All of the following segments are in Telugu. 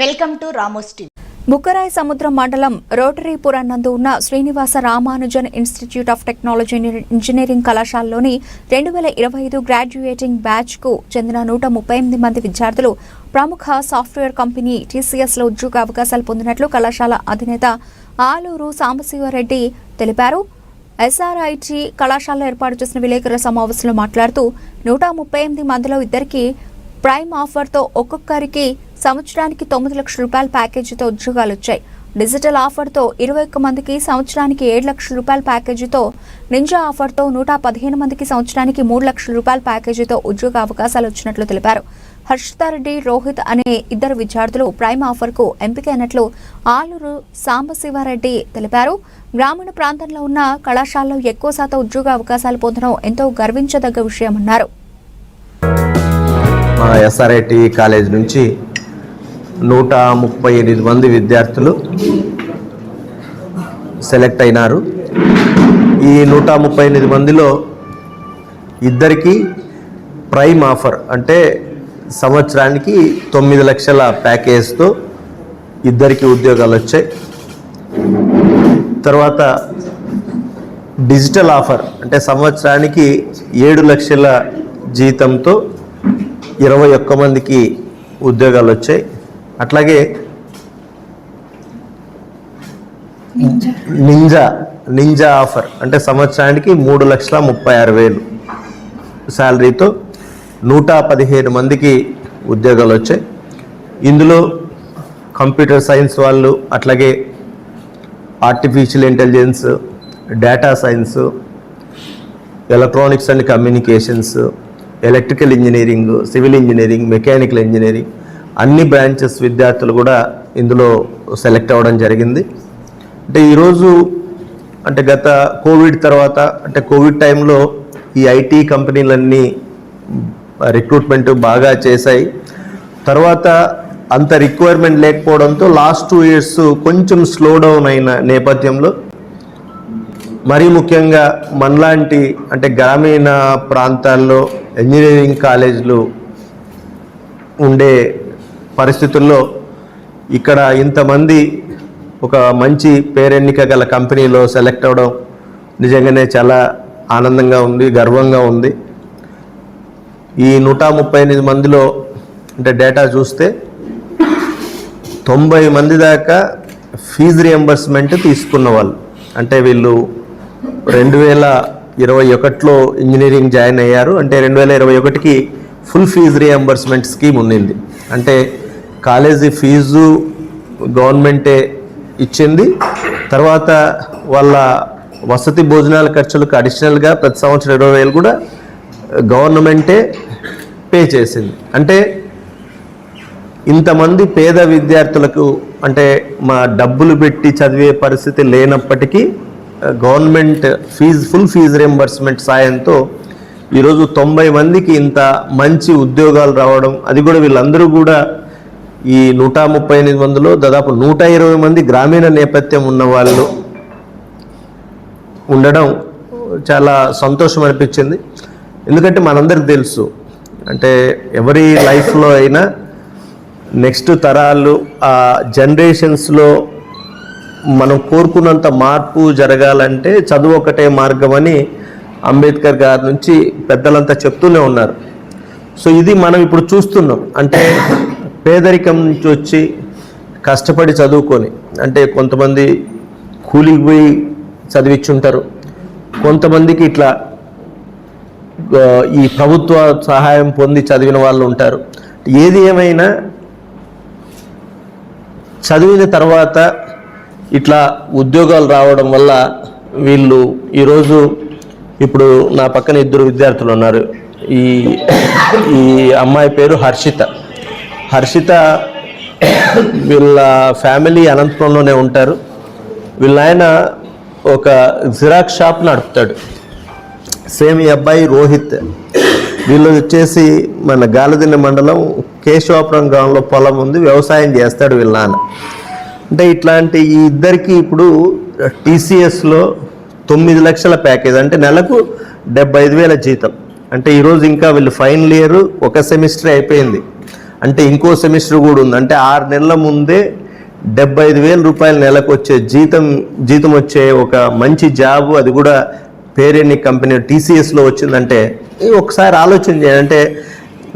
Welcome to Ramos TV. Bukkarayi Samudram మండలం రోటరీపురం నందు ఉన్న Srinivasa Ramanujan institute of technology engineering కళాశాలలోని రెండు వేల ఇరవై ఐదు గ్రాడ్యుయేటింగ్ బ్యాచ్కు చెందిన నూట ముప్పై ఎనిమిది మంది విద్యార్థులు ప్రముఖ సాఫ్ట్వేర్ కంపెనీ టీసీఎస్లో ఉద్యోగ అవకాశాలు పొందినట్లు కళాశాల అధినేత ఆలూరు సాంబశివరెడ్డి తెలిపారు. ఎస్ఆర్ఐటి కళాశాలలో ఏర్పాటు చేసిన విలేకరుల సమావేశంలో మాట్లాడుతూ నూట ముప్పై ఎనిమిది మందిలో ఇద్దరికి ప్రైమ్ ఆఫర్తో ఒక్కొక్కరికి సంవత్సరానికి తొమ్మిది లక్షల రూపాయల ప్యాకేజీతో ఉద్యోగాలు వచ్చాయి. డిజిటల్ ఆఫర్తో ఇరవై ఒక్క మందికి సంవత్సరానికి ఏడు లక్షల రూపాయల ప్యాకేజీతో నింజా ఆఫర్తో నూట పదిహేను మందికి సంవత్సరానికి మూడు లక్షల రూపాయల ప్యాకేజీతో ఉద్యోగ అవకాశాలు వచ్చినట్లు తెలిపారు. హర్షితారెడ్డి రోహిత్ అనే ఇద్దరు విద్యార్థులు ప్రైమ్ ఆఫర్కు ఎంపికైనట్లు ఆలూరు సాంబశివారెడ్డి తెలిపారు. గ్రామీణ ప్రాంతంలో ఉన్న కళాశాలలో ఎక్కువ శాతం ఉద్యోగ అవకాశాలు పొందడం ఎంతో గర్వించదగ్గ విషయమన్నారు. ఎస్ఆర్ఐటి కాలేజ్ నుంచి నూట ముప్పై ఎనిమిది మంది విద్యార్థులు సెలెక్ట్ అయినారు. ఈ నూట ముప్పై ఎనిమిది మందిలో ఇద్దరికి ప్రైమ్ ఆఫర్ అంటే సంవత్సరానికి తొమ్మిది లక్షల ప్యాకేజ్తో ఇద్దరికి ఉద్యోగాలు వచ్చాయి. తర్వాత డిజిటల్ ఆఫర్ అంటే సంవత్సరానికి ఏడు లక్షల జీతంతో ఇరవై ఒక్క మందికి ఉద్యోగాలు వచ్చాయి. అట్లాగే నింజా. Ninja offer. అంటే సంవత్సరానికి మూడు లక్షల ముప్పై ఆరు వేలు. శాలరీతో నూట పదిహేను మందికి ఉద్యోగాలు వచ్చాయి. ఇందులో కంప్యూటర్ సైన్స్ వాళ్ళు అట్లాగే artificial intelligence data science electronics and communications electrical engineering civil engineering mechanical engineering అన్ని బ్రాంచెస్ విద్యార్థులు కూడా ఇందులో సెలెక్ట్ అవ్వడం జరిగింది. అంటే ఈరోజు అంటే గత కోవిడ్ తర్వాత అంటే కోవిడ్ టైంలో ఈ ఐటీ కంపెనీలన్నీ రిక్రూట్మెంట్ బాగా చేశాయి. తర్వాత అంత రిక్వైర్మెంట్ లేకపోవడంతో లాస్ట్ టూ ఇయర్స్ కొంచెం స్లో డౌన్ అయిన నేపథ్యంలో మరీ ముఖ్యంగా మనలాంటి అంటే గ్రామీణ ప్రాంతాల్లో ఇంజనీరింగ్ కాలేజీలు ఉండే పరిస్థితుల్లో ఇక్కడ ఇంతమంది ఒక మంచి పేరెన్నిక గల కంపెనీలో సెలెక్ట్ అవ్వడం నిజంగానే చాలా ఆనందంగా ఉంది గర్వంగా ఉంది. ఈ నూట ముప్పై ఎనిమిది మందిలో అంటే డేటా చూస్తే తొంభై మంది దాకా ఫీజు రియంబర్స్మెంట్ తీసుకున్న వాళ్ళు. అంటే వీళ్ళు రెండు వేల ఇరవై ఒకటిలో ఇంజనీరింగ్ జాయిన్ అయ్యారు. అంటే రెండు వేల ఇరవై ఒకటికి ఫుల్ ఫీజు రియంబర్స్మెంట్ స్కీమ్ ఉండింది అంటే కాలేజీ ఫీజు గవర్నమెంటే ఇచ్చింది. తర్వాత వాళ్ళ వసతి భోజనాల ఖర్చులకు అడిషనల్గా ప్రతి సంవత్సరం ఇరవై వేలు కూడా గవర్నమెంటే పే చేసింది. అంటే ఇంతమంది పేద విద్యార్థులకు అంటే మా డబ్బులు పెట్టి చదివే పరిస్థితి లేనప్పటికీ government fee full fee reimbursement సాయంతో ఈరోజు తొంభై మందికి ఇంత మంచి ఉద్యోగాలు రావడం అది కూడా వీళ్ళందరూ కూడా ఈ నూట ముప్పై ఎనిమిది మందిలో దాదాపు నూట ఇరవై మంది గ్రామీణ నేపథ్యం ఉన్న వాళ్ళు ఉండడం చాలా సంతోషం అనిపించింది. ఎందుకంటే మనందరికి తెలుసు అంటే ఎవరి లైఫ్లో అయినా నెక్స్ట్ తరాలు ఆ జనరేషన్స్లో మనం కోరుకున్నంత మార్పు జరగాలంటే చదువు ఒకటే మార్గం అని అంబేద్కర్ గారి నుంచి పెద్దలంతా చెప్తూనే ఉన్నారు. సో ఇది మనం ఇప్పుడు చూస్తున్నాం. అంటే పేదరికం నుంచి వచ్చి కష్టపడి చదువుకొని అంటే కొంతమంది కూలికి పోయి చదివించుంటారు కొంతమందికి ఇట్లా ఈ ప్రభుత్వ సహాయం పొంది చదివిన వాళ్ళు ఉంటారు. ఏది ఏమైనా చదివిన తర్వాత ఇట్లా ఉద్యోగాలు రావడం వల్ల వీళ్ళు ఈరోజు ఇప్పుడు నా పక్కన ఇద్దరు విద్యార్థులు ఉన్నారు. ఈ ఈ అమ్మాయి పేరు హర్షిత. హర్షిత వీళ్ళ ఫ్యామిలీ అనంతపురంలోనే ఉంటారు. వీళ్ళ ఆయన ఒక జిరాక్స్ షాప్ నడుపుతాడు. సేమ్ ఈ అబ్బాయి రోహిత్. వీళ్ళు వచ్చేసి మన గాలదిన్న మండలం కేశవాపురం గ్రామంలో పొలం ఉంది వ్యవసాయం చేస్తాడు వీళ్ళ నాన్న. అంటే ఇట్లాంటి ఈ ఇద్దరికి ఇప్పుడు టీసీఎస్లో తొమ్మిది లక్షల ప్యాకేజ్ అంటే నెలకు డెబ్బై ఐదు వేల జీతం. అంటే ఈరోజు ఇంకా వీళ్ళు ఫైనల్ ఇయర్ ఒక సెమిస్టర్ అయిపోయింది. అంటే ఇంకో సెమిస్టర్ కూడా ఉంది. అంటే ఆరు నెలల ముందే డెబ్బై ఐదు వేల రూపాయల నెలకు వచ్చే జీతం జీతం వచ్చే ఒక మంచి జాబ్ అది కూడా పేరెన్ని కంపెనీ టీసీఎస్లో వచ్చిందంటే ఒకసారి ఆలోచన చేయాలంటే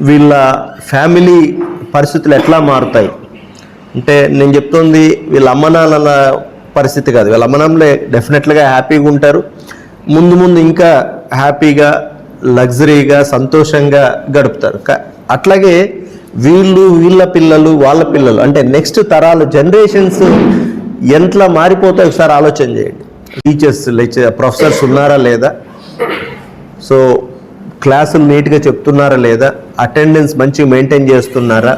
వీళ్ళ ఫ్యామిలీ పరిస్థితులు ఎట్లా మారుతాయి? అంటే నేను చెప్తుంది వీళ్ళ అమ్మనాన్నల పరిస్థితి కాదు. వీళ్ళ అమ్మనాన్నలే డెఫినెట్గా హ్యాపీగా ఉంటారు. ముందు ముందు ఇంకా హ్యాపీగా లగ్జరీగా సంతోషంగా గడుపుతారు. క- అట్లాగే వీళ్ళు వీళ్ళ పిల్లలు వాళ్ళ పిల్లలు. అంటే నెక్స్ట్ తరాలు జనరేషన్స్ ఎంతలా మారిపోతాయి ఒకసారి ఆలోచన చేయండి. టీచర్స్ లెక్చర్ ప్రొఫెసర్స్ ఉన్నారా లేదా? సో క్లాసులు నీట్గా చెప్తున్నారా లేదా? అటెండెన్స్ మంచిగా మెయింటైన్ చేస్తున్నారా?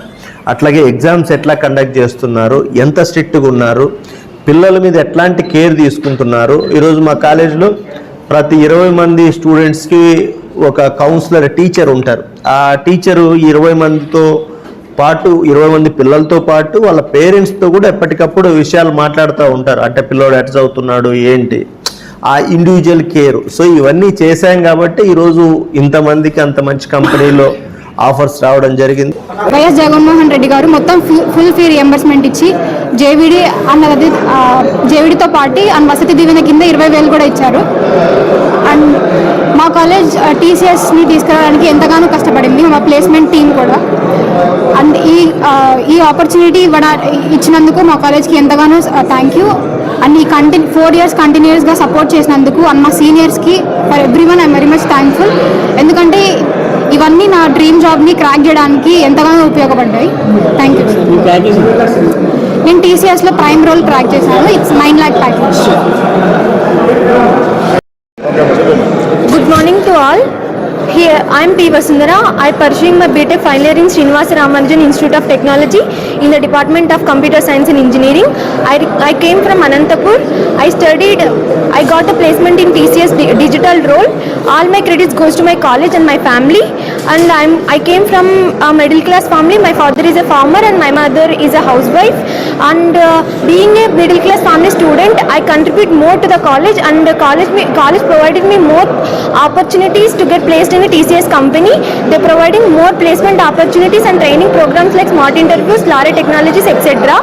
అట్లాగే ఎగ్జామ్స్ ఎట్లా కండక్ట్ చేస్తున్నారు? ఎంత స్ట్రిక్ట్గా ఉన్నారు? పిల్లల మీద ఎట్లాంటి కేర్ తీసుకుంటున్నారు? ఈరోజు మా కాలేజీలో ప్రతి ఇరవై మంది స్టూడెంట్స్కి ఒక కౌన్సిలర్ టీచర్ ఉంటారు. ఆ టీచరు ఇరవై మందితో పాటు ఇరవై మంది పిల్లలతో పాటు వాళ్ళ పేరెంట్స్తో కూడా ఎప్పటికప్పుడు విషయాలు మాట్లాడుతూ ఉంటారు. అంటే పిల్లోడు ఎట్స్ చదువుతున్నాడు ఏంటి? ఆ ఇండివిజువల్ కేర్ సో ఇవన్నీ చేశాం కాబట్టి ఈరోజు ఇంతమందికి అంత మంచి కంపెనీలో ఆఫర్స్ రావడం జరిగింది. వైఎస్ జగన్మోహన్ రెడ్డి గారు మొత్తం ఫుల్ ఫుల్ ఫీ రియంబర్స్మెంట్ ఇచ్చి జేవిడి అన్నది జేవిడితో పాటు అండ్ వసతి దీవెన కింద ఇరవై వేలు కూడా ఇచ్చారు. అండ్ మా కాలేజ్ టీసీఎస్ని తీసుకురావడానికి ఎంతగానో కష్టపడింది మా ప్లేస్మెంట్ టీం కూడా. అండ్ ఈ ఈ ఆపర్చునిటీ ఇవ్వడా ఇచ్చినందుకు మా కాలేజ్కి ఎంతగానో థ్యాంక్ యూ అండ్ ఈ కంటిన్యూ ఫోర్ ఇయర్స్ కంటిన్యూస్గా సపోర్ట్ చేసినందుకు అండ్ మా సీనియర్స్కి for every one I'm very much thankful ఎందుకంటే ఇవన్నీ నా డ్రీమ్ జాబ్ని క్రాక్ చేయడానికి ఎంతగానో ఉపయోగపడ్డాయి. థ్యాంక్ యూ నేను టీసీఎస్లో ప్రైమ్ రోల్ క్రాక్ చేశాను. It's nine lakh package Here, I am P. Vasundhara. I pursuing my BTech final year in Srinivasa Ramanujan Institute of Technology in the Department of Computer Science and Engineering. I, I came from Anantapur. I studied, I got a placement in TCS digital role. All my credits goes to my college and my family. And I'm, I came from a middle class family. My father is a farmer and my mother is a housewife. And uh, being a middle class family student, I contribute more to the college and the college, college provided me more opportunities to get placed in a TCS company. They're providing more placement opportunities and training programs like smart interviews, LARA technologies, etc.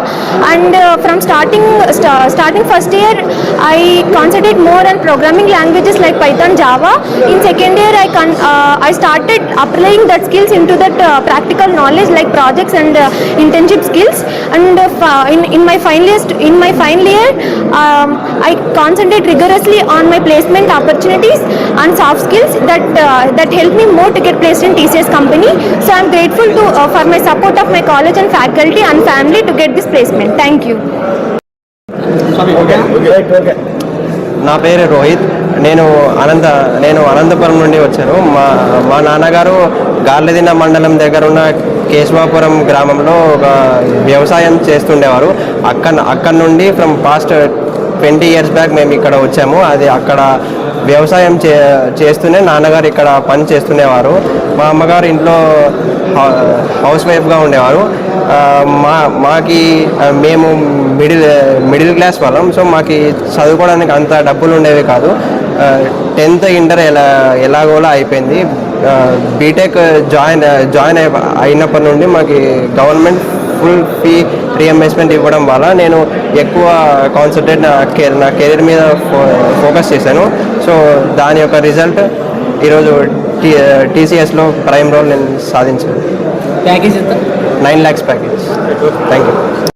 And uh, from starting sta- starting first year, I concentrate more on programming languages like Python, Java. In second year, I con- uh, I started applying that skills into that uh, practical knowledge like projects and uh, internship skills. And uh, in in my final year, in my final year, um, I concentrate rigorously on my placement opportunities and soft skills that uh, that help me more to get placed in TCS company. So I'm grateful to uh, for my support of my college and faculty and family to get this placement. Thank you. నా పేరు రోహిత్. నేను అనంత నేను అనంతపురం నుండి వచ్చాను. మా మా నాన్నగారు గాలిదిన మండలం దగ్గర ఉన్న కేశవాపురం గ్రామంలో ఒక వ్యవసాయం చేస్తుండేవారు. అక్కడ అక్కడ నుండి from past twenty years back మేము ఇక్కడ వచ్చాము. అది అక్కడ వ్యవసాయం చే చేస్తూనే నాన్నగారు ఇక్కడ పని చేస్తుండేవారు. మా అమ్మగారు ఇంట్లో హౌస్ వైఫ్గా ఉండేవారు. మా మాకి మేము మిడిల్ మిడిల్ క్లాస్ వాళ్ళం సో మాకి చదువుకోవడానికి అంత డబ్బులు ఉండేవి కాదు టెన్త్ ఇంటర్ ఎలా ఎలాగోలా అయిపోయింది. బీటెక్ జాయిన్ జాయిన్ అయి అయినప్పటి నుండి మాకి గవర్నమెంట్ ఫుల్ ఫీ రీఎంబర్స్మెంట్ ఇవ్వడం వల్ల నేను ఎక్కువ కాన్సన్ట్రేట్ నా కెరీర్ నా కెరీర్ మీద ఫో ఫోకస్ చేశాను. సో దాని యొక్క రిజల్ట్ ఈరోజు టీ టీసీఎస్లో ప్రైమ్ రోల్ నేను సాధించాను. ప్యాకేజ్ ఎంత nine lakhs package thank you